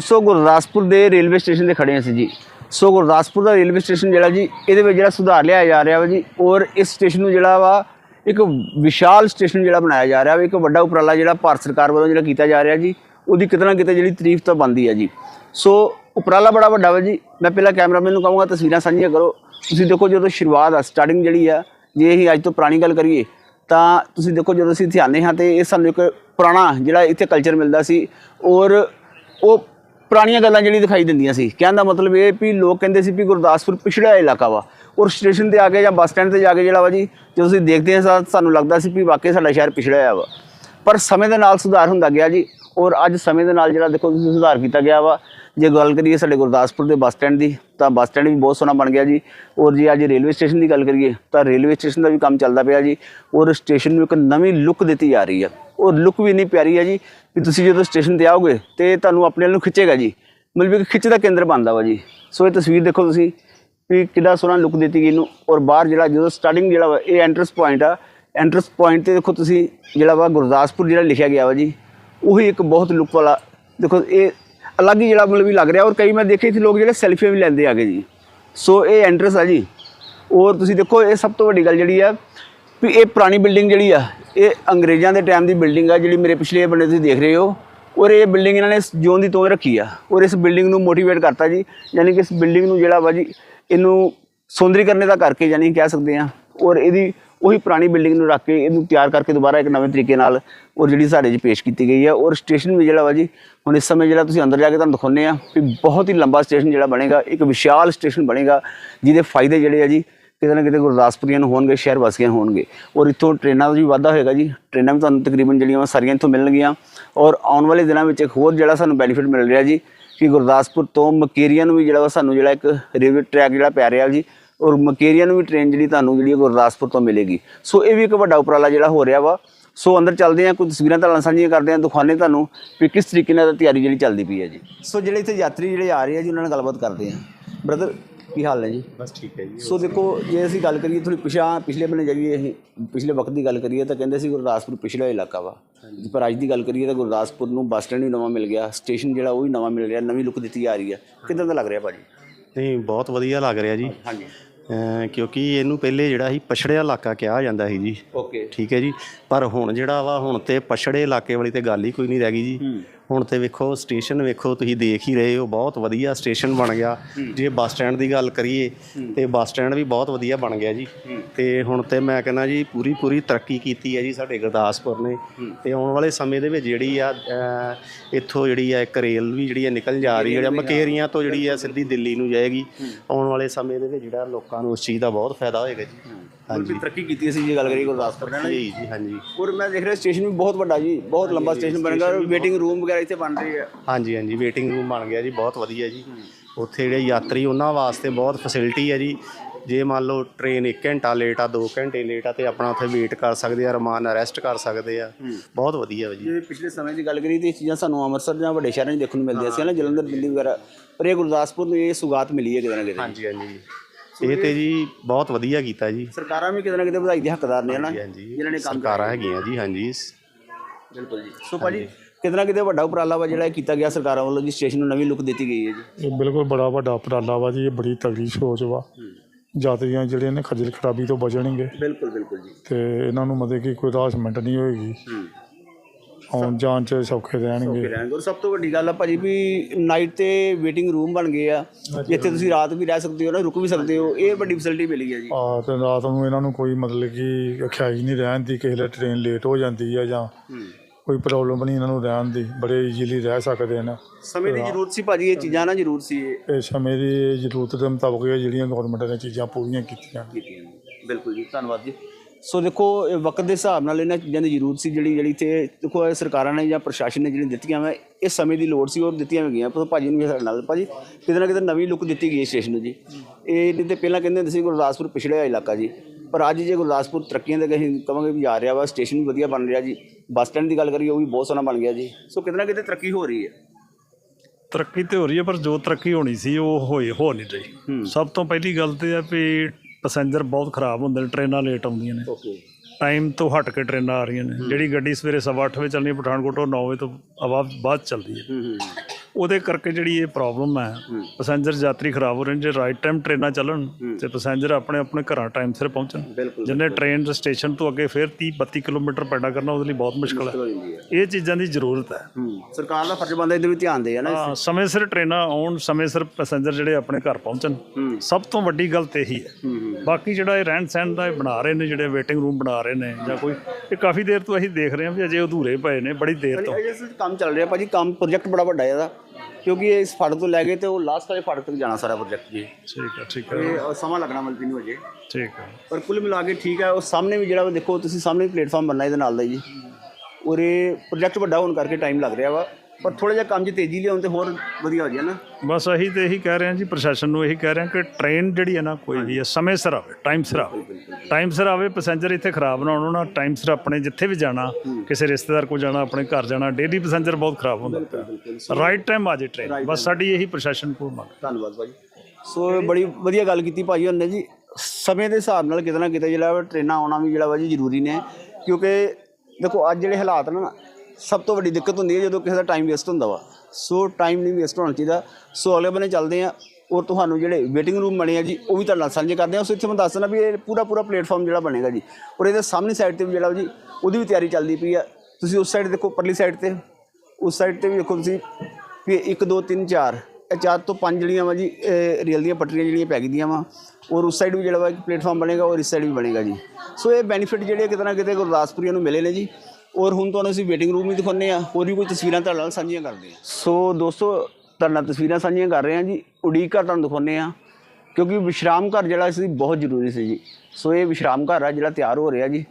ਸੋ ਗੁਰਦਾਸਪੁਰ ਦੇ railway station ਤੇ ਖੜੇ ਅਸੀਂ ਜੀ। ਸੋ ਗੁਰਦਾਸਪੁਰ ਦਾ ਰੇਲਵੇ ਸਟੇਸ਼ਨ ਜਿਹੜਾ ਜੀ, ਇਹਦੇ ਵਿੱਚ ਜਿਹੜਾ ਸੁਧਾਰ ਲਿਆ ਜਾ ਰਿਹਾ ਵਾ ਜੀ, ਔਰ ਇਸ ਸਟੇਸ਼ਨ ਨੂੰ ਜਿਹੜਾ ਵਾ, ਇੱਕ ਵਿਸ਼ਾਲ ਸਟੇਸ਼ਨ ਜਿਹੜਾ ਬਣਾਇਆ ਜਾ ਰਿਹਾ ਵਾ, ਇੱਕ ਵੱਡਾ ਉਪਰਾਲਾ ਜਿਹੜਾ ਭਾਰਤ ਸਰਕਾਰ ਵੱਲੋਂ ਜਿਹੜਾ ਕੀਤਾ ਜਾ ਰਿਹਾ ਜੀ, ਉਹਦੀ ਕਿਤੇ ਨਾ ਕਿਤੇ ਜਿਹੜੀ ਤਾਰੀਫ ਤਾਂ ਬਣਦੀ ਹੈ ਜੀ। ਸੋ ਉਪਰਾਲਾ ਬੜਾ ਵੱਡਾ ਵਾ ਜੀ, ਮੈਂ ਪਹਿਲਾਂ ਕੈਮਰਾਮੈਨ ਨੂੰ ਕਹਾਂਗਾ, ਤਸਵੀਰਾਂ ਸਾਂਝੀਆਂ ਕਰੋ। ਤੁਸੀਂ ਦੇਖੋ ਜਦੋਂ ਸ਼ੁਰੂਆਤ ਆ ਸਟਾਰਟਿੰਗ ਜਿਹੜੀ ਆ, ਜੇ ਅਸੀਂ ਅੱਜ ਤੋਂ ਪੁਰਾਣੀ ਗੱਲ ਕਰੀਏ, ਤਾਂ ਤੁਸੀਂ ਦੇਖੋ ਜਦੋਂ ਅਸੀਂ ਇੱਥੇ ਆਉਂਦੇ ਹਾਂ ਤੇ ਇਹ ਸਾਨੂੰ ਇੱਕ ਪੁਰਾਣਾ ਜਿਹੜਾ ਇੱਥੇ ਕਲਚਰ ਮਿਲਦਾ ਸੀ, ਔਰ ਉਹ ਪੁਰਾਣੀਆਂ ਗੱਲਾਂ ਜਿਹੜੀ ਦਿਖਾਈ ਦਿੰਦੀਆਂ ਸੀ। ਕਹਿਣ ਦਾ ਮਤਲਬ ਇਹ ਵੀ ਲੋਕ ਕਹਿੰਦੇ ਸੀ ਵੀ ਗੁਰਦਾਸਪੁਰ ਪਿਛੜਿਆ ਇਲਾਕਾ ਵਾ। ਔਰ ਸਟੇਸ਼ਨ ਤੇ ਆ ਕੇ ਜਾਂ ਬੱਸ ਸਟੈਂਡ ਤੇ ਜਾ ਕੇ ਜਿਹੜਾ ਵਾ ਜੀ, ਜਦੋਂ ਅਸੀਂ ਦੇਖਦੇ ਹਾਂ ਤਾਂ ਸਾਨੂੰ ਲੱਗਦਾ ਸੀ ਵੀ ਵਾਕਈ ਸਾਡਾ ਸ਼ਹਿਰ ਪਿਛੜਿਆ ਹੋਇਆ ਵਾ। ਪਰ ਸਮੇਂ ਦੇ ਨਾਲ ਸੁਧਾਰ ਹੁੰਦਾ ਗਿਆ ਜੀ। ਔਰ ਅੱਜ ਸਮੇਂ ਦੇ ਨਾਲ ਜਿਹੜਾ ਦੇਖੋ ਤੁਸੀਂ ਸੁਧਾਰ ਕੀਤਾ ਗਿਆ ਵਾ। ਜੇ ਗੱਲ ਕਰੀਏ ਸਾਡੇ ਗੁਰਦਾਸਪੁਰ ਦੇ ਬੱਸ ਸਟੈਂਡ ਦੀ, ਤਾਂ ਬੱਸ ਸਟੈਂਡ ਵੀ ਬਹੁਤ ਸੋਹਣਾ ਬਣ ਗਿਆ ਜੀ। ਔਰ ਜੇ ਅੱਜ ਰੇਲਵੇ ਸਟੇਸ਼ਨ ਦੀ ਗੱਲ ਕਰੀਏ, ਤਾਂ ਰੇਲਵੇ ਸਟੇਸ਼ਨ ਦਾ ਵੀ ਕੰਮ ਚੱਲਦਾ ਪਿਆ ਜੀ। ਔਰ ਸਟੇਸ਼ਨ ਨੂੰ ਇੱਕ ਨਵੀਂ ਲੁੱਕ ਦਿੱਤੀ ਜਾ ਰਹੀ ਹੈ ਔਰ ਲੁੱਕ ਵੀ ਇੰਨੀ ਪਿਆਰੀ ਹੈ ਜੀ ਵੀ ਤੁਸੀਂ ਜਦੋਂ ਸਟੇਸ਼ਨ ਤੇ ਆਓਗੇ, ਤੇ ਤੁਹਾਨੂੰ ਆਪਣੇ ਵੱਲ ਨੂੰ ਖਿੱਚੇਗਾ ਜੀ। ਮਤਲਬ ਇੱਕ ਖਿੱਚ ਦਾ ਕੇਂਦਰ ਬਣਦਾ ਵਾ ਜੀ। ਸੋ ਇਹ ਤਸਵੀਰ ਦੇਖੋ ਤੁਸੀਂ ਵੀ ਕਿੰਨਾ ਸੋਹਣਾ ਲੁੱਕ ਦਿੱਤੀ ਗਈ ਇਹਨੂੰ। ਔਰ ਬਾਹਰ ਜਿਹੜਾ ਜਦੋਂ ਸਟਾਰਟਿੰਗ ਜਿਹੜਾ ਵਾ, ਇਹ ਐਂਟਰਸ ਪੁਆਇੰਟ ਆ। ਐਂਟਰਸ ਪੁਆਇੰਟ ਤੇ ਦੇਖੋ ਤੁਸੀਂ ਜਿਹੜਾ ਵਾ ਗੁਰਦਾਸਪੁਰ ਜਿਹੜਾ ਲਿਖਿਆ ਗਿਆ ਵਾ ਜੀ। ਉਹੀ ਇੱਕ ਬਹੁਤ ਲੁੱਕ ਵਾਲਾ। ਦੇਖੋ, ਇਹ ਅਲੱਗ ਹੀ ਜਿਹੜਾ ਮਤਲਬ ਵੀ ਲੱਗ ਰਿਹਾ, ਔਰ ਕਈ ਮੈਂ ਦੇਖੇ ਸੀ ਲੋਕ ਜਿਹੜੇ ਸੈਲਫੀਆਂ ਵੀ ਲੈਂਦੇ ਆਗੇ ਜੀ। ਸੋ ਇਹ ਐਂਟਰਸ ਆ ਜੀ। ਔਰ ਤੁਸੀਂ ਦੇਖੋ, ਇਹ ਸਭ ਤੋਂ ਵੱਡੀ ਗੱਲ ਜਿਹੜੀ ਆ, ਵੀ ਇਹ ਪੁਰਾਣੀ ਬਿਲਡਿੰਗ ਜਿਹੜੀ ਆ, ਇਹ ਅੰਗਰੇਜ਼ਾਂ ਦੇ ਟਾਈਮ ਦੀ ਬਿਲਡਿੰਗ ਆ, ਜਿਹੜੀ ਮੇਰੇ ਪਿਛਲੇ ਬੰਨੇ ਤੁਸੀਂ ਦੇਖ ਰਹੇ ਹੋ। ਔਰ ਇਹ ਬਿਲਡਿੰਗ ਇਹਨਾਂ ਨੇ ਜਿਉਂ ਦੀ ਤੋਂ ਰੱਖੀ ਆ। ਔਰ ਇਸ ਬਿਲਡਿੰਗ ਨੂੰ ਮੋਟੀਵੇਟ ਕਰਤਾ ਜੀ। ਯਾਨੀ ਕਿ ਇਸ ਬਿਲਡਿੰਗ ਨੂੰ ਜਿਹੜਾ ਵਾ ਜੀ, ਇਹਨੂੰ ਸੌਂਦਰੀਕਰਨ ਦਾ ਕਰਕੇ ਯਾਨੀ ਕਹਿ ਸਕਦੇ ਆ। ਔਰ ਇਹਦੀ ਉਹੀ ਪੁਰਾਣੀ ਬਿਲਡਿੰਗ ਨੂੰ ਰੱਖ ਕੇ ਇਹਨੂੰ ਤਿਆਰ ਕਰਕੇ ਦੁਬਾਰਾ ਇੱਕ ਨਵੇਂ ਤਰੀਕੇ ਨਾਲ ਔਰ ਜਿਹੜੀ ਸਾਡੇ 'ਚ ਪੇਸ਼ ਕੀਤੀ ਗਈ ਹੈ। ਔਰ ਸਟੇਸ਼ਨ ਵੀ ਜਿਹੜਾ ਵਾ ਜੀ, ਹੁਣ ਇਸ ਸਮੇਂ ਜਿਹੜਾ ਤੁਸੀਂ ਅੰਦਰ ਜਾ ਕੇ ਤੁਹਾਨੂੰ ਦਿਖਾਉਂਦੇ ਆ ਵੀ ਬਹੁਤ ਹੀ ਲੰਬਾ ਸਟੇਸ਼ਨ ਜਿਹੜਾ ਬਣੇਗਾ, ਇੱਕ ਵਿਸ਼ਾਲ ਸਟੇਸ਼ਨ ਬਣੇਗਾ, ਜਿਹਦੇ ਫਾਇਦੇ ਜਿਹੜੇ ਆ ਜੀ, ਕਿਤੇ ਨਾ ਕਿਤੇ ਗੁਰਦਾਸਪੁਰੀਆਂ ਨੂੰ ਹੋਣਗੇ, ਸ਼ਹਿਰ ਵਾਸੀਆਂ ਹੋਣਗੇ। ਔਰ ਇੱਥੋਂ ਟ੍ਰੇਨਾਂ ਦਾ ਵੀ ਵਾਧਾ ਹੋਏਗਾ ਜੀ। ਟ੍ਰੇਨਾਂ ਵੀ ਤੁਹਾਨੂੰ ਤਕਰੀਬਨ ਜਿਹੜੀਆਂ ਵਾ ਸਾਰੀਆਂ ਇੱਥੋਂ ਮਿਲਣਗੀਆਂ। ਔਰ ਆਉਣ ਵਾਲੇ ਦਿਨਾਂ ਵਿੱਚ ਇੱਕ ਹੋਰ ਜਿਹੜਾ ਸਾਨੂੰ ਬੈਨੀਫਿਟ ਮਿਲ ਰਿਹਾ ਜੀ, ਕਿ ਗੁਰਦਾਸਪੁਰ ਤੋਂ ਮਕੇਰੀਆਂ ਨੂੰ ਵੀ ਜਿਹੜਾ ਵਾ ਸਾਨੂੰ ਜਿਹੜਾ ਇੱਕ ਰੇਲਵੇ ਟਰੈਕ ਜਿਹੜਾ ਪੈ ਰਿਹਾ ਜੀ ਔਰ ਮਕੇਰੀਆ ਨੂੰ ਵੀ ਟ੍ਰੇਨ ਜਿਹੜੀ ਤੁਹਾਨੂੰ ਜਿਹੜੀ ਹੈ ਗੁਰਦਾਸਪੁਰ ਤੋਂ ਮਿਲੇਗੀ। ਸੋ ਇਹ ਵੀ ਇੱਕ ਵੱਡਾ ਉਪਰਾਲਾ ਜਿਹੜਾ ਹੋ ਰਿਹਾ ਵਾ। ਸੋ ਅੰਦਰ ਚੱਲਦੇ ਆ ਕੋਈ ਤਸਵੀਰਾਂ ਤੁਹਾਡੇ ਨਾਲ ਸਾਂਝੀਆਂ ਕਰਦੇ ਆ ਦਿਖਾਉਂਦੇ ਤੁਹਾਨੂੰ ਵੀ ਕਿਸ ਤਰੀਕੇ ਨਾਲ ਤਿਆਰੀ ਜਿਹੜੀ ਚੱਲਦੀ ਪਈ ਹੈ ਜੀ। ਸੋ ਜਿਹੜੇ ਇੱਥੇ ਯਾਤਰੀ ਜਿਹੜੇ ਆ ਰਹੇ ਆ ਜੀ ਉਹਨਾਂ ਨਾਲ ਗੱਲਬਾਤ ਕਰਦੇ ਆ ਬ੍ਰਦਰ ਕੀ ਹਾਲ ਨੇ ਜੀ? ਬਸ ਠੀਕ ਹੈ ਜੀ ਸੋ ਦੇਖੋ ਜੇ ਅਸੀਂ ਗੱਲ ਕਰੀਏ ਥੋੜੀ ਪਿਛਾ ਪਿਛਲੇ ਬੰਨੇ ਜਾਈਏ ਅਸੀਂ ਪਿਛਲੇ ਵਕਤ ਦੀ ਗੱਲ ਕਰੀਏ ਤਾਂ ਕਹਿੰਦੇ ਸੀ ਗੁਰਦਾਸਪੁਰ ਪਿਛੜਾ ਇਲਾਕਾ ਵਾ। ਪਰ ਅੱਜ ਦੀ ਗੱਲ ਕਰੀਏ ਤਾਂ ਗੁਰਦਾਸਪੁਰ ਨੂੰ ਬੱਸ ਸਟੈਂਡ ਵੀ ਨਵਾਂ ਮਿਲ ਗਿਆ ਸਟੇਸ਼ਨ ਜਿਹੜਾ ਉਹ ਵੀ ਨਵਾਂ ਮਿਲ ਰਿਹਾ ਨਵੀਂ ਲੁੱਕ ਦਿੱਤੀ ਜਾ ਰਹੀ ਹੈ। ਕਿਦਾਂ ਦਾ ਲੱਗ ਰਿਹਾ ਭਾਜੀ? ਨਹੀਂ ਬਹੁਤ ਵਧੀਆ ਲੱਗ ਰਿਹਾ ਜੀ। ਹਾਂਜੀ। ਅਮ ਕਿਉਂਕਿ ਇਹਨੂੰ ਪਹਿਲੇ ਜਿਹੜਾ ਸੀ ਪਛੜਿਆ ਇਲਾਕਾ ਕਿਹਾ ਜਾਂਦਾ ਸੀ ਜੀ। ਓਕੇ। ਠੀਕ ਹੈ ਜੀ। ਪਰ ਹੁਣ ਜਿਹੜਾ ਵਾ ਹੁਣ ਤੇ ਪਛੜੇ ਇਲਾਕੇ ਵਾਲੀ ਤੇ ਗੱਲ ਹੀ ਕੋਈ ਨਹੀਂ ਰਹਿ ਗਈ ਜੀ। ਹੁਣ ਤੇ ਵੇਖੋ ਸਟੇਸ਼ਨ ਵੇਖੋ ਤੁਸੀਂ ਦੇਖ ਹੀ ਰਹੇ ਹੋ ਬਹੁਤ ਵਧੀਆ ਸਟੇਸ਼ਨ ਬਣ ਗਿਆ। ਜੇ ਬੱਸ ਸਟੈਂਡ ਦੀ ਗੱਲ ਕਰੀਏ ਤੇ ਬੱਸ ਸਟੈਂਡ ਵੀ ਬਹੁਤ ਵਧੀਆ ਬਣ ਗਿਆ ਜੀ। ਤੇ ਹੁਣ ਤੇ ਮੈਂ ਕਹਿੰਦਾ ਜੀ ਪੂਰੀ ਪੂਰੀ ਤਰੱਕੀ ਕੀਤੀ ਹੈ ਜੀ ਸਾਡੇ ਗੁਰਦਾਸਪੁਰ ਨੇ। ਤੇ ਆਉਣ ਵਾਲੇ ਸਮੇਂ ਦੇ ਵਿੱਚ ਜਿਹੜੀ ਆ ਇੱਥੋਂ ਜਿਹੜੀ ਆ ਇੱਕ ਰੇਲ ਵੀ ਜਿਹੜੀ ਆ ਨਿਕਲ ਜਾ ਰਹੀ ਹੈ ਜਿਹੜੀ ਮਕੇਰੀਆਂ ਤੋਂ ਜਿਹੜੀ ਆ ਸਿੱਧੀ ਦਿੱਲੀ ਨੂੰ ਜਾਏਗੀ। ਆਉਣ ਵਾਲੇ ਸਮੇਂ ਦੇ ਵਿੱਚ ਜਿਹੜਾ ਲੋਕਾਂ ਨੂੰ ਉਸ ਚੀਜ਼ ਦਾ ਬਹੁਤ ਫਾਇਦਾ ਹੋਏਗਾ ਜੀ। ਹਾਂਜੀ। ਤਰੱਕੀ ਕੀਤੀ ਅਸੀਂ ਜੇ ਗੱਲ ਕਰੀਏ ਗੁਰਦਾਸਪੁਰ ਨਾਲ ਜੀ ਜੀ ਹਾਂਜੀ। ਔਰ ਮੈਂ ਦੇਖ ਰਿਹਾ ਸਟੇਸ਼ਨ ਵੀ ਬਹੁਤ ਵੱਡਾ ਜੀ ਬਹੁਤ ਲੰਬਾ ਸਟੇਸ਼ਨ ਬਣੇਗਾ। ਵੇਟਿੰਗ ਰੂਮ ਵਗੈਰਾ ਇੱਥੇ ਬਣ ਰਹੀ ਹੈ? ਹਾਂਜੀ ਹਾਂਜੀ ਵੇਟਿੰਗ ਰੂਮ ਬਣ ਗਿਆ ਜੀ ਬਹੁਤ ਵਧੀਆ ਜੀ। ਉੱਥੇ ਜਿਹੜੇ ਯਾਤਰੀ ਉਹਨਾਂ ਵਾਸਤੇ ਬਹੁਤ ਫੈਸਿਲਿਟੀ ਹੈ ਜੀ। ਜੇ ਮੰਨ ਲਓ ਟ੍ਰੇਨ 1 ਘੰਟਾ ਲੇਟ ਆ 2 ਘੰਟੇ ਲੇਟ ਆ ਤੇ ਆਪਣਾ ਉੱਥੇ ਵੇਟ ਕਰ ਸਕਦੇ ਆ ਰਮਾਨ ਰੈਸਟ ਕਰ ਸਕਦੇ ਆ। ਬਹੁਤ ਵਧੀਆ ਵਾ ਜੀ। ਜੇ ਪਿਛਲੇ ਸਮੇਂ ਦੀ ਗੱਲ ਕਰੀਏ ਤੇ ਇਹ ਚੀਜ਼ਾਂ ਸਾਨੂੰ ਅੰਮ੍ਰਿਤਸਰ ਜਾਂ ਵੱਡੇ ਸ਼ਹਿਰਾਂ 'ਚ ਦੇਖਣ ਨੂੰ ਮਿਲਦੀਆਂ ਸੀ ਨਾ ਜਲੰਧਰ ਦਿੱਲੀ ਵਗੈਰਾ। ਪਰ ਇਹ ਗੁਰਦਾਸਪੁਰ ਨੂੰ ਇਹ ਸੁਗਾਤ ਮਿਲੀ ਹੈ ਕਿਤੇ ਨਾ ਕਿਤੇ। ਹਾਂਜੀ ਹਾਂਜੀ ਇਹ ਤੇ ਜੀ ਬਹੁਤ ਵਧੀਆ ਕੀਤਾ ਜੀ। ਸਰਕਾਰਾਂ ਵੀ ਕਿਤੇ ਨਾ ਕਿਤੇ ਵਧਾਈ ਦੇ ਹੱਕਦਾਰ ਨੇ ਨਾ ਹਾਂਜੀ ਜਿਨ੍ਹਾਂ ਨੇ ਕੰਮ ਸਰਕਾਰਾਂ ਹੈਗੀਆਂ ਜੀ ਹਾਂਜੀ। ਬਿਲਕੁਲ ਜੀ। ਸੋ ਭਾਜੀ ਕਿਤੇ ਨਾ ਕਿਤੇ ਵੱਡਾ ਉਪਰਾਲਾ ਵਾ ਜਿਹੜਾ ਕੀਤਾ ਗਿਆ ਸਰਕਾਰਾਂ ਵੱਲੋਂ ਜੀ ਸਟੇਸ਼ਨ ਨੂੰ ਨਵੀਂ ਲੁੱਕ ਦਿੱਤੀ ਗਈ ਹੈ ਜੀ? ਇਹ ਬਿਲਕੁਲ ਬੜਾ ਵੱਡਾ ਉਪਰਾਲਾ ਵਾ ਜੀ ਇਹ ਬੜੀ ਤਗੜੀ ਸੋਚ ਵਾ। ਯਾਤਰੀਆਂ ਜਿਹੜੇ ਨੇ ਖੱਜਲ ਖਰਾਬੀ ਤੋਂ ਬਚਣਗੇ। ਬਿਲਕੁਲ ਬਿਲਕੁਲ ਜੀ। ਤੇ ਇਹਨਾਂ ਨੂੰ ਮਤਲਬ ਕਿ ਕੋਈ ਹਰਾਸਮੈਂਟ ਨਹੀਂ ਹੋਏਗੀ। ਆਉਣ ਜਾਣ ਚ ਸੌਖੇ ਰਹਿਣਗੇ। ਔਰ ਸਭ ਤੋਂ ਵੱਡੀ ਗੱਲ ਆ ਭਾਜੀ ਵੀ ਨਾਈਟ ਤੇ ਵੇਟਿੰਗ ਰੂਮ ਬਣ ਗਏ ਆ। ਜਿੱਥੇ ਤੁਸੀਂ ਰਾਤ ਵੀ ਰਹਿ ਸਕਦੇ ਹੋ ਨਾ ਰੁਕ ਵੀ ਸਕਦੇ ਹੋ ਇਹ ਵੱਡੀ ਫੈਸਿਲਿਟੀ ਮਿਲੀ ਹੈ ਜੀ। ਆ ਤੇ ਰਾਤ ਨੂੰ ਇਹਨਾਂ ਨੂੰ ਕੋਈ ਮਤਲਬ ਕਿ ਖਿਆਈ ਨਹੀਂ ਰਹਿਣ ਦੀ ਕਿਸੇ ਵੇਲੇ ਟ੍ਰੇਨ ਲੇਟ ਹੋ ਜਾਂਦੀ ਆ ਜਾਂ ਕੋਈ ਪ੍ਰੋਬਲਮ ਨਹੀਂ ਇਹਨਾਂ ਨੂੰ ਰਹਿਣ ਦੀ ਬੜੇ ਈਜ਼ੀਲੀ ਰਹਿ ਸਕਦੇ ਨੇ। ਸਮੇਂ ਦੀ ਜ਼ਰੂਰਤ ਸੀ ਭਾਜੀ ਇਹ ਚੀਜ਼ਾਂ ਨਾ ਜ਼ਰੂਰ ਸੀ ਇਹ। ਇਹ ਸਮੇਂ ਦੀ ਜ਼ਰੂਰਤ ਦੇ ਮੁਤਾਬਕ ਇਹ ਜਿਹੜੀਆਂ ਗਵਰਨਮੈਂਟ ਨੇ ਚੀਜ਼ਾਂ ਪੂਰੀਆਂ ਕੀਤੀਆਂ। ਕੀਤੀਆਂ। ਬਿਲਕੁਲ ਜੀ ਧੰਨਵਾਦ ਜੀ। ਸੋ ਦੇਖੋ ਇਹ ਵਕਤ ਦੇ ਹਿਸਾਬ ਨਾਲ ਇਹਨਾਂ ਚੀਜ਼ਾਂ ਦੀ ਜ਼ਰੂਰਤ ਸੀ ਜਿਹੜੀ ਜਿਹੜੀ ਇੱਥੇ ਦੇਖੋ ਇਹ ਸਰਕਾਰਾਂ ਨੇ ਜਾਂ ਪ੍ਰਸ਼ਾਸਨ ਨੇ ਜਿਹੜੀ ਦਿੱਤੀਆਂ ਵਾ ਇਹ ਸਮੇਂ ਦੀ ਲੋੜ ਸੀ ਔਰ ਦਿੱਤੀਆਂ ਵੀ ਗਈਆਂ। ਪਰ ਭਾਜੀ ਨੂੰ ਵੀ ਸਾਡੇ ਨਾਲ ਭਾਜੀ ਕਿਤੇ ਨਾ ਕਿਤੇ ਨਵੀਂ ਲੁੱਕ ਦਿੱਤੀ ਗਈ ਸਟੇਸ਼ਨ ਨੂੰ ਜੀ। ਇਹ ਨਹੀਂ ਤੇ ਪਹਿਲਾਂ ਕਹਿੰਦੇ ਹੁੰਦੇ ਸੀ ਗੁਰਦਾਸਪੁਰ ਪਿਛੜਿਆ ਇਲਾਕਾ ਜੀ। ਪਰ ਅੱਜ ਜੇ ਗੁਰਦਾਸਪੁਰ ਤਰੱਕੀਆਂ ਦੇ ਅਸੀਂ ਕਵਾਂਗੇ ਵੀ ਜਾ ਰਿਹਾ ਵਾ ਸਟੇਸ਼ਨ ਵੀ ਵਧੀਆ ਬਣ ਰਿਹਾ ਜੀ ਬੱਸ ਸਟੈਂਡ ਦੀ ਗੱਲ ਕਰੀਏ ਉਹ ਵੀ ਬਹੁਤ ਸੋਹਣਾ ਬਣ ਗਿਆ ਜੀ। ਸੋ ਕਿਤੇ ਨਾ ਕਿਤੇ ਤਰੱਕੀ ਹੋ ਰਹੀ ਹੈ। ਤਰੱਕੀ ਤੇ ਹੋ ਰਹੀ ਹੈ ਪਰ ਜੋ ਤਰੱਕੀ ਹੋਣੀ ਸੀ ਉਹ ਹੋਈ ਹੋ ਨਹੀਂ ਰਹੀ। ਸਭ ਤੋਂ ਪਹਿਲੀ ਗੱਲ ਤੇ ਆ ਵੀ ਪੈਸੇਂਜਰ ਬਹੁਤ ਖਰਾਬ ਹੁੰਦੇ ਨੇ ਟ੍ਰੇਨਾਂ ਲੇਟ ਆਉਂਦੀਆਂ ਨੇ। ਓਕੇ। ਟਾਈਮ ਤੋਂ ਹਟ ਕੇ ਟ੍ਰੇਨਾਂ ਆ ਰਹੀਆਂ ਨੇ। ਜਿਹੜੀ ਗੱਡੀ ਸਵੇਰੇ ਸਵਾ ਅੱਠ ਵਜੇ ਚੱਲਣੀ ਪਠਾਨਕੋਟ ਉਹ 9 ਵਜੇ ਤੋਂ ਆਵਾ ਬਾਅਦ ਚੱਲਦੀ ਹੈ। ਉਹਦੇ ਕਰਕੇ ਜਿਹੜੀ ਇਹ ਪ੍ਰੋਬਲਮ ਹੈ ਪੈਸੇਂਜਰ ਯਾਤਰੀ ਖਰਾਬ ਹੋ ਰਹੇ ਨੇ ਜੇ ਰਾਈਟ ਟਾਈਮ ਟ੍ਰੇਨਾਂ ਚੱਲਣ ਤੇ ਪੈਸੇਂਜਰ ਆਪਣੇ ਆਪਣੇ ਘਰਾਂ ਟਾਈਮ ਸਿਰ ਪਹੁੰਚਣ। ਜਿੰਨੇ ਟ੍ਰੇਨ ਸਟੇਸ਼ਨ ਤੋਂ ਅੱਗੇ ਫਿਰ 30 32 ਕਿਲੋਮੀਟਰ ਪੈਦਾ ਕਰਨਾ ਉਹਦੇ ਲਈ ਬਹੁਤ ਮੁਸ਼ਕਲ ਹੈ। ਇਹ ਚੀਜ਼ਾਂ ਦੀ ਜ਼ਰੂਰਤ ਹੈ। ਸਰਕਾਰ ਦਾ ਫਰਜ਼ ਬਣਦਾ ਇਹਦੇ ਵੀ ਧਿਆਨ ਦੇ ਹੈ ਨਾ ਸਮੇਂ ਸਿਰ ਟ੍ਰੇਨਾਂ ਆਉਣ ਸਮੇਂ ਸਿਰ ਪੈਸੇਂਜਰ ਜਿਹੜੇ ਆਪਣੇ ਘਰ ਪਹੁੰਚਣ ਸਭ ਤੋਂ ਵੱਡੀ ਗੱਲ ਤੇ ਇਹੀ ਹੈ। ਬਾਕੀ ਜਿਹੜਾ ਇਹ ਰਹਿਣ ਸਹਿਣ ਦਾ ਇਹ ਬਣਾ ਰਹੇ ਨੇ ਜਿਹੜੇ ਵੇਟਿੰਗ ਰੂਮ ਬਣਾ ਰਹੇ ਨੇ ਜਾਂ ਕੋਈ ਇਹ ਕਾਫੀ ਦੇਰ ਤੋਂ ਅਸੀਂ ਦੇਖ ਰਹੇ ਹਾਂ ਵੀ ਅਜੇ ਅਧੂਰੇ ਪਏ ਨੇ ਬੜੀ ਦੇਰ ਤੋਂ। ਕੰਮ ਚੱਲ ਰਿਹਾ ਭਾਜੀ ਕੰਮ ਪ੍ਰੋਜੈਕਟ ਬੜਾ ਵੱਡਾ ਹੈ ਇਹਦਾ। ਕਿਉਂਕਿ ਇਸ ਫਾਟਕ ਤੋਂ ਲੈ ਕੇ ਤੇ ਉਹ ਲਾਸਟ ਵਾਲੇ ਫਾਟਕ ਤੱਕ ਜਾਣਾ ਸਾਰਾ ਪ੍ਰੋਜੈਕਟ ਜੀ। ਠੀਕ ਹੈ ਠੀਕ ਹੈ। ਇਹ ਸਮਾਂ ਲੱਗਣਾ ਮਤਲਬ ਨਹੀਂ ਵਜੇ ਠੀਕ ਹੈ। ਪਰ ਕੁੱਲ ਮਿਲਾ ਕੇ ਠੀਕ ਹੈ ਉਹ ਸਾਹਮਣੇ ਵੀ ਜਿਹੜਾ ਵਾ ਦੇਖੋ ਤੁਸੀਂ ਸਾਹਮਣੇ ਪਲੇਟਫਾਰਮ ਬਣਨਾ ਇਹਦੇ ਨਾਲ ਦਾ ਜੀ। ਔਰ ਇਹ ਪ੍ਰੋਜੈਕਟ ਵੱਡਾ ਹੋਣ ਕਰਕੇ ਟਾਈਮ ਲੱਗ ਰਿਹਾ ਵਾ। ਪਰ ਥੋੜਾ ਜਿਹਾ ਕੰਮ 'ਚ ਤੇਜ਼ੀ ਲਿਆਉਣ ਤੇ ਹੋਰ ਵਧੀਆ ਹੋ ਜਾਏ ਨਾ ਬਸ ਅਸੀਂ ਤੇ ਇਹੀ ਕਹਿ ਰਹੇ ਹਾਂ ਜੀ ਪ੍ਰਸ਼ਾਸਨ ਨੂੰ ਇਹੀ ਕਹਿ ਰਹੇ ਹਾਂ ਕਿ ਟ੍ਰੇਨ ਜਿਹੜੀ ਹੈ ਨਾ ਕੋਈ ਵੀ ਹੈ ਸਮੇਂ ਸਿਰ ਆਵੇ ਟਾਈਮ ਸਿਰ ਆਵੇ। ਟਾਈਮ ਸਿਰ ਆਵੇ ਪੈਸੇਂਜਰ ਇੱਥੇ ਖਰਾਬ ਨਾ ਹੋਣ ਨਾ ਟਾਈਮ ਸਿਰ ਆਪਣੇ ਜਿੱਥੇ ਵੀ ਜਾਣਾ ਕਿਸੇ ਰਿਸ਼ਤੇਦਾਰ ਕੋਲ ਜਾਣਾ ਆਪਣੇ ਘਰ ਜਾਣਾ ਡੇਲੀ ਪੈਸੇਂਜਰ ਬਹੁਤ ਖਰਾਬ ਹੁੰਦਾ। ਰਾਈਟ ਟਾਈਮ ਆ ਜੇ ਟ੍ਰੇਨ ਬਸ ਸਾਡੀ ਇਹੀ ਪ੍ਰਸ਼ਾਸਨ ਕੋਲ ਮੰਗ। ਧੰਨਵਾਦ ਭਾਜੀ। ਸੋ ਇਹ ਬੜੀ ਵਧੀਆ ਗੱਲ ਕੀਤੀ ਭਾਜੀ ਉਹਨੇ ਜੀ। ਸਮੇਂ ਦੇ ਹਿਸਾਬ ਨਾਲ ਕਿਤੇ ਨਾ ਕਿਤੇ ਜਿਹੜਾ ਟ੍ਰੇਨਾਂ ਆਉਣਾ ਵੀ ਜਿਹੜਾ ਵਾ ਜੀ ਜ਼ਰੂਰੀ ਨੇ। ਕਿਉਂਕਿ ਦੇਖੋ ਅੱਜ ਜਿਹੜੇ ਹਾਲਾਤ ਨੇ ਨਾ ਸਭ ਤੋਂ ਵੱਡੀ ਦਿੱਕਤ ਹੁੰਦੀ ਹੈ ਜਦੋਂ ਕਿਸੇ ਦਾ ਟਾਈਮ ਵੇਸਟ ਹੁੰਦਾ ਵਾ। ਸੋ ਟਾਈਮ ਨਹੀਂ ਵੇਸਟ ਹੋਣਾ ਚਾਹੀਦਾ। ਸੋ ਅਗਲੇ ਬੰਨੇ ਚੱਲਦੇ ਆ ਔਰ ਤੁਹਾਨੂੰ ਜਿਹੜੇ ਵੇਟਿੰਗ ਰੂਮ ਬਣੇ ਆ ਜੀ, ਉਹ ਵੀ ਤੁਹਾਡੇ ਨਾਲ ਸਾਂਝੇ ਕਰਦੇ ਆ ਸੋ ਇੱਥੇ ਮੈਂ ਦੱਸ ਦਿੰਦਾ ਵੀ ਇਹ ਪੂਰਾ ਪੂਰਾ ਪਲੇਟਫਾਰਮ ਜਿਹੜਾ ਬਣੇਗਾ ਜੀ। ਔਰ ਇਹਦੇ ਸਾਹਮਣੇ ਸਾਈਡ ਤੇ ਵੀ ਜਿਹੜਾ ਵਾ ਜੀ, ਉਹਦੀ ਵੀ ਤਿਆਰੀ ਚੱਲਦੀ ਪਈ ਆ। ਤੁਸੀਂ ਉਸ ਸਾਈਡ ਦੇਖੋ, ਪਰਲੀ ਸਾਈਡ ਤੇ। ਉਸ ਸਾਈਡ ਤੇ ਵੀ ਦੇਖੋ ਤੁਸੀਂ ਵੀ 1 2 3 4 ਇਹ ਚਾਰ ਤੋਂ ਪੰਜ ਜਿਹੜੀਆਂ ਵਾ ਜੀ ਰੇਲ ਦੀਆਂ ਪਟਰੀਆਂ ਜਿਹੜੀਆਂ ਪੈ ਗਈਆਂ ਵਾ। ਔਰ ਉਸ ਸਾਈਡ ਵੀ ਜਿਹੜਾ ਵਾ ਇੱਕ ਪਲੇਟਫਾਰਮ ਬਣੇਗਾ ਔਰ ਇਸ ਸਾਈਡ ਵੀ ਬਣੇਗਾ ਜੀ। ਸੋ ਇਹ ਬੈਨੀਫਿਟ ਜਿਹੜੇ ਕਿਤੇ ਨਾ ਕਿਤੇ ਗੁਰਦਾਸਪੁਰੀਆਂ ਨੂੰ ਮਿਲੇ ਨੇ ਜੀ। ਔਰ ਹੁਣ ਤੁਹਾਨੂੰ ਅਸੀਂ ਵੇਟਿੰਗ ਰੂਮ ਵੀ ਦਿਖਾਉਂਦੇ ਆ ਹੋਰ ਵੀ ਕੋਈ ਤਸਵੀਰਾਂ ਤੁਹਾਡੇ ਨਾਲ ਸਾਂਝੀਆਂ ਕਰਦੇ ਆ ਸੋ ਦੋਸਤੋ, ਤੁਹਾਡੇ ਨਾਲ ਤਸਵੀਰਾਂ ਸਾਂਝੀਆਂ ਕਰ ਰਹੇ ਹਾਂ ਜੀ। ਉਡੀਕ ਘਰ ਤੁਹਾਨੂੰ ਦਿਖਾਉਂਦੇ ਆ ਕਿਉਂਕਿ ਵਿਸ਼ਰਾਮ ਘਰ ਜਿਹੜਾ ਸੀ, ਬਹੁਤ ਜ਼ਰੂਰੀ ਸੀ ਜੀ। ਸੋ ਇਹ ਵਿਸ਼ਰਾਮ ਘਰ ਆ ਜਿਹੜਾ ਤਿਆਰ ਹੋ ਰਿਹਾ ਜੀ।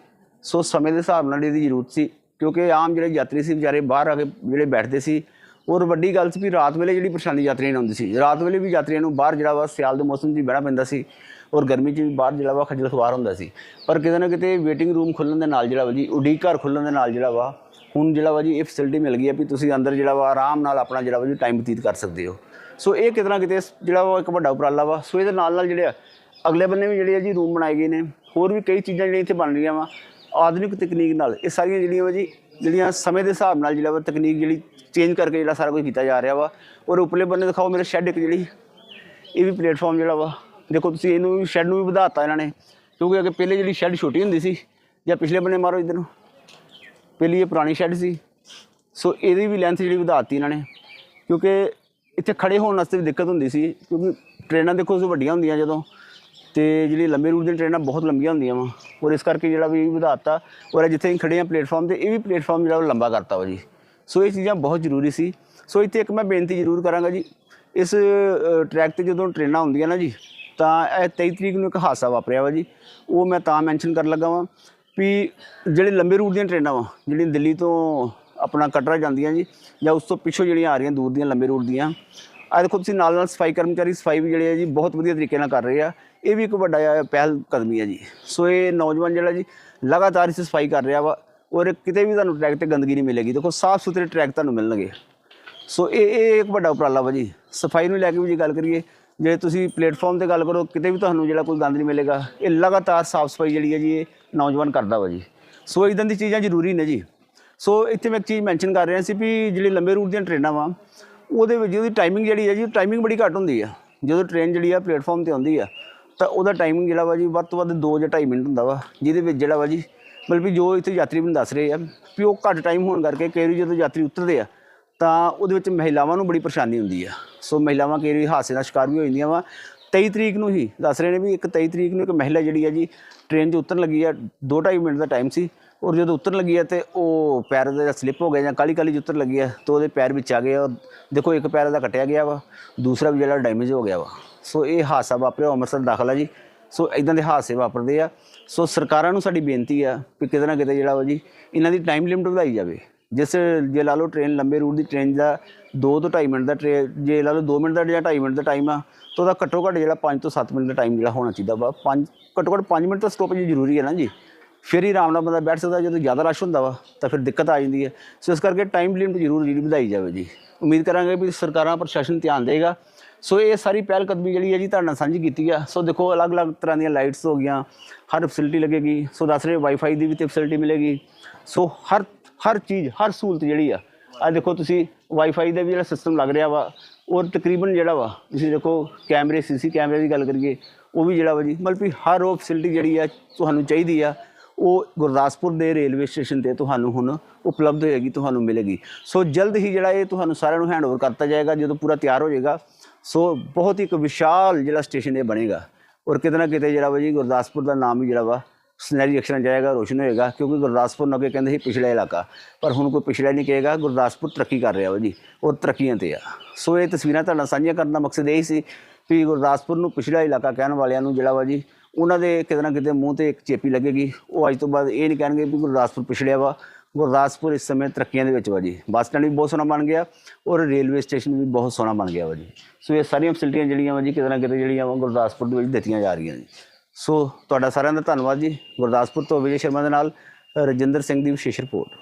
ਸੋ ਸਮੇਂ ਦੇ ਹਿਸਾਬ ਨਾਲ ਇਹਦੀ ਜ਼ਰੂਰਤ ਸੀ, ਕਿਉਂਕਿ ਆਮ ਜਿਹੜੇ ਯਾਤਰੀ ਸੀ, ਵਿਚਾਰੇ ਬਾਹਰ ਆ ਕੇ ਜਿਹੜੇ ਬੈਠਦੇ ਸੀ। ਔਰ ਵੱਡੀ ਗੱਲ ਸੀ ਵੀ ਰਾਤ ਵੇਲੇ ਜਿਹੜੀ ਪਰੇਸ਼ਾਨੀ ਯਾਤਰੀਆਂ ਨੂੰ ਆਉਂਦੀ ਸੀ, ਰਾਤ ਵੇਲੇ ਵੀ ਯਾਤਰੀਆਂ ਨੂੰ ਬਾਹਰ ਜਿਹੜਾ ਵਾ ਸਿਆਲ ਦੇ ਮੌਸਮ 'ਚ ਹੀ ਬਹਿਣਾ ਪੈਂਦਾ ਸੀ। ਔਰ ਗਰਮੀ 'ਚ ਵੀ ਬਾਹਰ ਜਿਹੜਾ ਵਾ ਖੱਜਲ ਖਵਾਰ ਹੁੰਦਾ ਸੀ। ਪਰ ਕਿਤੇ ਨਾ ਕਿਤੇ ਵੇਟਿੰਗ ਰੂਮ ਖੁੱਲਣ ਦੇ ਨਾਲ ਜਿਹੜਾ ਵਾ ਜੀ, ਉਡੀਕ ਘਰ ਖੁੱਲਣ ਦੇ ਨਾਲ ਜਿਹੜਾ ਵਾ, ਹੁਣ ਜਿਹੜਾ ਵਾ ਜੀ, ਇਹ ਫੈਸਿਲਿਟੀ ਮਿਲ ਗਈ ਹੈ ਵੀ ਤੁਸੀਂ ਅੰਦਰ ਜਿਹੜਾ ਵਾ ਆਰਾਮ ਨਾਲ ਆਪਣਾ ਜਿਹੜਾ ਵਾ ਜੀ ਟਾਈਮ ਬਤੀਤ ਕਰ ਸਕਦੇ ਹੋ। ਸੋ ਇਹ ਕਿਤੇ ਨਾ ਕਿਤੇ ਜਿਹੜਾ ਵਾ ਇੱਕ ਵੱਡਾ ਉਪਰਾਲਾ ਵਾ। ਸੋ ਇਹਦੇ ਨਾਲ ਨਾਲ ਜਿਹੜੇ ਆ, ਅਗਲੇ ਬੰਨੇ ਵੀ ਜਿਹੜੇ ਆ ਜੀ ਰੂਮ ਬਣਾਏ ਗਏ ਨੇ। ਹੋਰ ਵੀ ਕਈ ਚੀਜ਼ਾਂ ਜਿਹੜੀਆਂ ਇੱਥੇ ਬਣ ਰਹੀਆਂ ਵਾ। ਆਧੁਨਿਕ ਤਕਨੀਕ ਨਾਲ ਇਹ ਸਾਰੀਆਂ ਜਿਹੜੀਆਂ ਵਾ ਜੀ, ਜਿਹੜੀਆਂ ਸਮੇਂ ਦੇ ਹਿਸਾਬ ਨਾਲ ਜਿਹੜਾ ਵਾ ਤਕਨੀਕ ਜਿਹੜੀ ਚੇਂਜ ਕਰਕੇ ਜਿਹੜਾ ਸਾਰਾ ਕੁਝ ਕੀਤਾ ਜਾ ਰਿਹਾ ਵਾ। ਔਰ ਉਪਰਲੇ ਬੰਨੇ ਦਿਖਾਓ, ਮੇਰੇ ਸ਼ੈੱਡ ਇੱਕ ਜਿਹੜੀ, ਇਹ ਵੀ ਪਲੇਟਫਾਰਮ ਜਿਹੜਾ ਵਾ। ਦੇਖੋ ਤੁਸੀਂ ਇਹਨੂੰ ਵੀ ਸ਼ੈੱਡ ਨੂੰ ਵੀ ਵਧਾਤਾ ਇਹਨਾਂ ਨੇ, ਕਿਉਂਕਿ ਅੱਗੇ ਪਹਿਲੇ ਜਿਹੜੀ ਸ਼ੈੱਡ ਛੋਟੀ ਹੁੰਦੀ ਸੀ, ਜਾਂ ਪਿਛਲੇ ਬੰਨੇ ਮਾਰੋ ਇਧਰ ਨੂੰ, ਪਹਿਲੀ ਇਹ ਪੁਰਾਣੀ ਸ਼ੈੱਡ ਸੀ, ਸੋ ਇਹਦੀ ਵੀ ਲੈਂਥ ਜਿਹੜੀ ਵਧਾਤੀ ਇਹਨਾਂ ਨੇ, ਕਿਉਂਕਿ ਇੱਥੇ ਖੜੇ ਹੋਣ ਵਾਸਤੇ ਵੀ ਦਿੱਕਤ ਹੁੰਦੀ ਸੀ, ਕਿਉਂਕਿ ਟ੍ਰੇਨਾਂ ਦੇਖੋ ਸੋ ਵੱਡੀਆਂ ਹੁੰਦੀਆਂ ਜਦੋਂ, ਤੇ ਜਿਹੜੀ ਲੰਬੇ ਰੂਟ ਦੀਆਂ ਟ੍ਰੇਨਾਂ ਬਹੁਤ ਲੰਬੀਆਂ ਹੁੰਦੀਆਂ ਵਾ, ਔਰ ਇਸ ਕਰਕੇ ਜਿਹੜਾ ਵੀ ਵਧਾਤਾ, ਔਰ ਇਹ ਜਿੱਥੇ ਅਸੀਂ ਖੜੇ ਆ ਪਲੇਟਫਾਰਮ ਤੇ, ਇਹ ਵੀ ਪਲੇਟਫਾਰਮ ਜਿਹੜਾ ਉਹ ਲੰਬਾ ਕਰਤਾ ਵਾ ਜੀ। ਸੋ ਇਹ ਚੀਜ਼ਾਂ ਬਹੁਤ ਜ਼ਰੂਰੀ ਸੀ। ਸੋ ਇੱਥੇ ਇੱਕ ਮੈਂ ਬੇਨਤੀ ਜ਼ਰੂਰ ਕਰਾਂਗਾ ਜੀ, ਇਸ ਟਰੈਕ ਤੇ ਜਦੋਂ ਟ੍ਰੇਨਾਂ ਹੁੰਦੀਆਂ ਨਾ ਜੀ ਤਾਂ ਇਹ 23 ਤਰੀਕ ਨੂੰ ਇੱਕ ਹਾਦਸਾ ਵਾਪਰਿਆ ਵਾ ਜੀ। ਉਹ ਮੈਂ ਤਾਂ ਮੈਂਸ਼ਨ ਕਰਨ ਲੱਗਾ ਵਾਂ ਵੀ ਜਿਹੜੇ ਲੰਬੇ ਰੂਟ ਦੀਆਂ ਟ੍ਰੇਨਾਂ ਵਾ, ਜਿਹੜੀਆਂ ਦਿੱਲੀ ਤੋਂ ਆਪਣਾ ਕਟਰਾ ਜਾਂਦੀਆਂ ਜੀ, ਜਾਂ ਉਸ ਤੋਂ ਪਿੱਛੋਂ ਜਿਹੜੀਆਂ ਆ ਰਹੀਆਂ ਦੂਰ ਦੀਆਂ ਲੰਬੇ ਰੂਟ ਦੀਆਂ ਆ ਦੇਖੋ ਤੁਸੀਂ ਨਾਲ ਨਾਲ ਸਫ਼ਾਈ ਕਰਮਚਾਰੀ, ਸਫ਼ਾਈ ਵੀ ਜਿਹੜੇ ਆ ਜੀ, ਬਹੁਤ ਵਧੀਆ ਤਰੀਕੇ ਨਾਲ ਕਰ ਰਹੇ ਆ। ਇਹ ਵੀ ਇੱਕ ਵੱਡਾ ਜਿਹਾ ਪਹਿਲ ਕਦਮੀ ਹੈ ਜੀ। ਸੋ ਇਹ ਨੌਜਵਾਨ ਜਿਹੜਾ ਜੀ, ਲਗਾਤਾਰ ਇਸ ਸਫ਼ਾਈ ਕਰ ਰਿਹਾ ਵਾ ਔਰ ਕਿਤੇ ਵੀ ਤੁਹਾਨੂੰ ਟਰੈਕ ਤੇ ਗੰਦਗੀ ਨਹੀਂ ਮਿਲੇਗੀ। ਦੇਖੋ ਸਾਫ਼ ਸੁਥਰੇ ਟਰੈਕ ਤੁਹਾਨੂੰ ਮਿਲਣਗੇ। ਸੋ ਇਹ ਇਹ ਇੱਕ ਵੱਡਾ ਉਪਰਾਲਾ ਵਾ ਜੀ। ਸਫ਼ਾਈ ਨੂੰ ਲੈ ਕੇ ਵੀ ਜੇ ਗੱਲ ਕਰੀਏ ਜੇ ਤੁਸੀਂ ਪਲੇਟਫਾਰਮ ਤੇ ਗੱਲ ਕਰੋ, ਕਿਤੇ ਵੀ ਤੁਹਾਨੂੰ ਜਿਹੜਾ ਕੋਈ ਗੰਦ ਨਹੀਂ ਮਿਲੇਗਾ, ਇਹ ਲਗਾਤਾਰ ਸਾਫ਼ ਸਫ਼ਾਈ ਜਿਹੜੀ ਹੈ ਜੀ, ਇਹ ਨੌਜਵਾਨ ਕਰਦਾ ਵਾ ਜੀ। ਸੋ ਇਦਾਂ ਦੀ ਚੀਜ਼ਾਂ ਜ਼ਰੂਰੀ ਨੇ ਜੀ। ਸੋ ਇੱਥੇ ਮੈਂ ਇੱਕ ਚੀਜ਼ ਮੈਂਸ਼ਨ ਕਰ ਰਿਹਾ ਸੀ ਵੀ ਜਿਹੜੇ ਲੰਬੇ ਰੂਟ ਦੀਆਂ ਟ੍ਰੇਨਾਂ ਵਾ, ਉਹਦੇ ਵਿੱਚ ਉਹਦੀ ਟਾਈਮਿੰਗ ਜਿਹੜੀ ਹੈ ਜੀ ਟਾਈਮਿੰਗ ਬੜੀ ਘੱਟ ਹੁੰਦੀ ਆ। ਜਦੋਂ ਟ੍ਰੇਨ ਜਿਹੜੀ ਆ ਪਲੇਟਫਾਰਮ ਤੇ ਆਉਂਦੀ ਆ, ਤਾਂ ਉਹਦਾ ਟਾਈਮਿੰਗ ਜਿਹੜਾ ਵਾ ਜੀ, ਵੱਧ ਤੋਂ ਵੱਧ 2 ਜਾਂ 2.5 ਮਿੰਟ ਹੁੰਦਾ ਵਾ, ਜਿਹਦੇ ਵਿੱਚ ਜਿਹੜਾ ਵਾ ਜੀ, ਮਤਲਬ ਵੀ ਜੋ ਇੱਥੇ ਯਾਤਰੀ ਮੈਨੂੰ ਦੱਸ ਰਹੇ ਆ, ਵੀ ਉਹ ਘੱਟ ਟਾਈਮ ਹੋਣ ਕਰਕੇ ਕਈ ਵਾਰੀ ਜਦੋਂ ਯਾਤਰੀ ਉਤਰਦੇ ਆ ਤਾਂ ਉਹਦੇ ਵਿੱਚ ਮਹਿਲਾਵਾਂ ਨੂੰ ਬੜੀ ਪਰੇਸ਼ਾਨੀ ਹੁੰਦੀ ਆ। ਸੋ ਮਹਿਲਾਵਾਂ ਕਈ ਵਾਰੀ ਹਾਦਸੇ ਦਾ ਸ਼ਿਕਾਰ ਵੀ ਹੋ ਜਾਂਦੀਆਂ ਵਾ। 23 ਤਰੀਕ ਨੂੰ ਹੀ, ਦੱਸ ਰਹੇ ਨੇ ਵੀ ਇੱਕ 23 ਤਰੀਕ ਨੂੰ ਇੱਕ ਮਹਿਲਾ ਜਿਹੜੀ ਆ ਜੀ ਟ੍ਰੇਨ 'ਚ ਉਤਰਨ ਲੱਗੀ ਆ। 2.5 ਮਿੰਟ ਦਾ ਟਾਈਮ ਸੀ। ਔਰ ਜਦੋਂ ਉਤਰਨ ਲੱਗੀ ਆ ਤੇ ਉਹ ਪੈਰ ਦਾ ਸਲਿੱਪ ਹੋ ਗਿਆ ਜਾਂ ਕਾਲੀ ਕਾਲੀ 'ਚ ਉਤਰਨ ਲੱਗੀ ਆ ਤਾਂ ਉਹਦੇ ਪੈਰ ਵਿੱਚ ਆ ਗਏ ਔਰ ਦੇਖੋ, ਇੱਕ ਪੈਰ ਦਾ ਕੱਟਿਆ ਗਿਆ ਵਾ, ਦੂਸਰਾ ਵੀ ਜਿਹੜਾ ਡੈਮੇਜ ਹੋ ਗਿਆ ਵਾ। ਸੋ ਇਹ ਹਾਦਸਾ ਵਾਪਰਿਆ ਅੰਮ੍ਰਿਤਸਰ ਦਾਖਲਾ ਜੀ। ਸੋ ਇਦਾਂ ਦੇ ਹਾਦਸੇ ਵਾਪਰਦੇ ਆ। ਸੋ ਸਰਕਾਰਾਂ ਨੂੰ ਸਾਡੀ ਬੇਨਤੀ ਆ ਕਿ ਕਿਤੇ ਨਾ ਕਿਤੇ ਜਿਹੜਾ ਵਾ ਜੀ, ਇਹਨਾਂ ਦੀ ਟਾਈਮ ਲਿਮਟ ਵਧਾਈ ਜਾਵੇ। ਜਿਸ ਜੇ ਲਾ ਲਓ ਟ੍ਰੇਨ ਲੰਬੇ ਰੂਟ ਦੀ ਟ੍ਰੇਨ ਦਾ 2 ਤੋਂ 2.5 ਮਿੰਟ ਦਾ ਟ੍ਰੇ ਜੇ ਲਾ ਲਓ 2 ਮਿੰਟ ਦਾ ਜਾਂ 2.5 ਮਿੰਟ ਦਾ ਟਾਈਮ ਆ, ਤਾਂ ਉਹਦਾ ਘੱਟੋ ਘੱਟ ਜਿਹੜਾ 5 ਤੋਂ 7 ਮਿੰਟ ਦਾ ਟਾਈਮ ਜਿਹੜਾ ਹੋਣਾ ਚਾਹੀਦਾ ਵਾ। 5 ਘੱਟੋ ਘੱਟ 5 ਮਿੰਟ ਤਾਂ ਸਟਾਪੇਜ ਜ਼ਰੂਰੀ ਹੈ ਨਾ ਜੀ। ਫਿਰ ਹੀ ਆਰਾਮ ਨਾਲ ਬੰਦਾ ਬੈਠ ਸਕਦਾ, ਜਦੋਂ ਜ਼ਿਆਦਾ ਰਸ਼ ਹੁੰਦਾ ਵਾ, ਤਾਂ ਫਿਰ ਦਿੱਕਤ ਆ ਜਾਂਦੀ ਹੈ। ਸੋ ਇਸ ਕਰਕੇ ਟਾਈਮ ਲਿਮਟ ਜ਼ਰੂਰ ਜਿਹੜੀ ਵਧਾਈ ਜਾਵੇ ਜੀ। ਉਮੀਦ ਕਰਾਂਗੇ ਵੀ ਸਰਕਾਰਾਂ ਪ੍ਰਸ਼ਾਸਨ ਧਿਆਨ ਦੇਗਾ ਸੋ ਇਹ ਸਾਰੀ ਪਹਿਲ ਕਦਮੀ ਜਿਹੜੀ ਹੈ ਜੀ, ਤੁਹਾਡੇ ਨਾਲ ਸਾਂਝੀ ਕੀਤੀ ਆ। ਸੋ ਦੇਖੋ, ਅਲੱਗ-ਅਲੱਗ ਤਰ੍ਹਾਂ ਦੀਆਂ ਲਾਈਟਸ ਹੋ ਗਈਆਂ, ਹਰ ਫੈਸਿਲਿਟੀ ਲੱਗੇਗੀ। ਸੋ ਦੱਸ ਰਹੇ ਵਾਈਫਾਈ ਦੀ ਵੀ ਤੇ ਫੈਸਿਲਿਟੀ ਮਿਲੇਗੀ। ਸੋ ਹਰ ਹਰ ਚੀਜ਼, ਹਰ ਸਹੂਲਤ ਜਿਹੜੀ ਆ। ਆ ਦੇਖੋ ਤੁਸੀਂ ਵਾਈਫਾਈ ਦਾ ਵੀ ਜਿਹੜਾ ਸਿਸਟਮ ਲੱਗ ਰਿਹਾ ਵਾ ਔਰ ਤਕਰੀਬਨ ਜਿਹੜਾ ਵਾ, ਤੁਸੀਂ ਦੇਖੋ ਕੈਮਰੇ ਸੀਸੀ ਕੈਮਰੇ ਦੀ ਗੱਲ ਕਰੀਏ, ਉਹ ਵੀ ਜਿਹੜਾ ਵਾ ਜੀ, ਮਤਲਬ ਕਿ ਹਰ ਉਹ ਫੈਸਿਲਿਟੀ ਜਿਹੜੀ ਆ ਤੁਹਾਨੂੰ ਚਾਹੀਦੀ ਆ, ਉਹ ਗੁਰਦਾਸਪੁਰ ਦੇ ਰੇਲਵੇ ਸਟੇਸ਼ਨ ਤੇ ਤੁਹਾਨੂੰ ਹੁਣ ਉਪਲਬਧ ਹੋਏਗੀ ਤੁਹਾਨੂੰ ਮਿਲੇਗੀ। ਸੋ ਜਲਦ ਹੀ ਜਿਹੜਾ ਇਹ ਤੁਹਾਨੂੰ ਸਾਰਿਆਂ ਨੂੰ ਹੈਂਡਓਵਰ ਕਰਤਾ ਜਾਏਗਾ, ਜਦੋਂ ਪੂਰਾ ਤਿਆਰ ਹੋ ਜਾਏਗਾ, ਸੋ ਬਹੁਤ ਹੀ ਇੱਕ ਵਿਸ਼ਾਲ ਜਿਹੜਾ ਸਟੇਸ਼ਨ ਇਹ ਬਣੇਗਾ। ਔਰ ਕਿਤੇ ਨਾ ਕਿਤੇ ਜਿਹੜਾ ਵਾ ਜੀ, ਗੁਰਦਾਸਪੁਰ ਦਾ ਨਾਮ ਵੀ ਜਿਹੜਾ ਵਾ ਸੁਨਹਿਰੀ ਅਕਸ਼ਰਾਂ ਜਾਏਗਾ, ਰੋਸ਼ਨ ਹੋਏਗਾ, ਕਿਉਂਕਿ ਗੁਰਦਾਸਪੁਰ ਨੂੰ ਕਹਿੰਦੇ ਸੀ ਪਿਛੜਾ ਇਲਾਕਾ। ਪਰ ਹੁਣ ਕੋਈ ਪਿਛੜਾ ਨਹੀਂ ਕਹੇਗਾ, ਗੁਰਦਾਸਪੁਰ ਤਰੱਕੀ ਕਰ ਰਿਹਾ ਵਾ ਜੀ ਔਰ ਤਰੱਕੀਆਂ ਤੇ ਆ। ਸੋ ਇਹ ਤਸਵੀਰਾਂ ਤੁਹਾਡਾ ਸਾਂਝੀਆਂ ਕਰਨ ਦਾ ਮਕਸਦ ਇਹ ਸੀ ਵੀ ਗੁਰਦਾਸਪੁਰ ਨੂੰ ਪਿਛੜਾ ਇਲਾਕਾ ਕਹਿਣ ਵਾਲਿਆਂ ਨੂੰ ਜਿਹੜਾ ਵਾ ਜੀ, ਉਹਨਾਂ ਦੇ ਕਿਤੇ ਨਾ ਕਿਤੇ ਮੂੰਹ ਤੇ ਇੱਕ ਚੇਪੀ ਲੱਗੇਗੀ। ਉਹ ਅੱਜ ਤੋਂ ਬਾਅਦ ਇਹ ਨਹੀਂ ਕਹਿਣਗੇ ਵੀ ਗੁਰਦਾਸਪੁਰ ਪਿਛੜਿਆ ਵਾ। ਗੁਰਦਾਸਪੁਰ ਇਸ ਸਮੇਂ ਤਰੱਕੀਆਂ ਦੇ ਵਿੱਚ ਵਾ ਜੀ। ਬੱਸ ਸਟੈਂਡ ਵੀ ਬਹੁਤ ਸੋਹਣਾ ਬਣ ਗਿਆ ਔਰ ਰੇਲਵੇ ਸਟੇਸ਼ਨ ਵੀ ਬਹੁਤ ਸੋਹਣਾ ਬਣ ਗਿਆ ਵਾ ਜੀ। ਸੋ ਇਹ ਸਾਰੀਆਂ ਫੈਸਿਲਿਟੀਆਂ ਜਿਹੜੀਆਂ ਵਾ ਜੀ, ਕਿਤੇ ਨਾ ਕਿਤੇ ਜਿਹੜੀਆਂ ਵਾ ਗੁਰਦਾਸਪੁਰ ਦੇ ਵਿੱਚ ਦਿੱਤੀਆਂ ਜਾ ਰਹੀਆਂ ਜੀ ਸੋ ਤੁਹਾਡਾ ਸਾਰਿਆਂ ਦਾ ਧੰਨਵਾਦ ਜੀ, ਗੁਰਦਾਸਪੁਰ ਤੋਂ ਵਿਜੇ ਸ਼ਰਮਾ ਦੇ ਨਾਲ, ਰਜਿੰਦਰ ਸਿੰਘ ਦੀ ਵਿਸ਼ੇਸ਼ ਰਿਪੋਰਟ।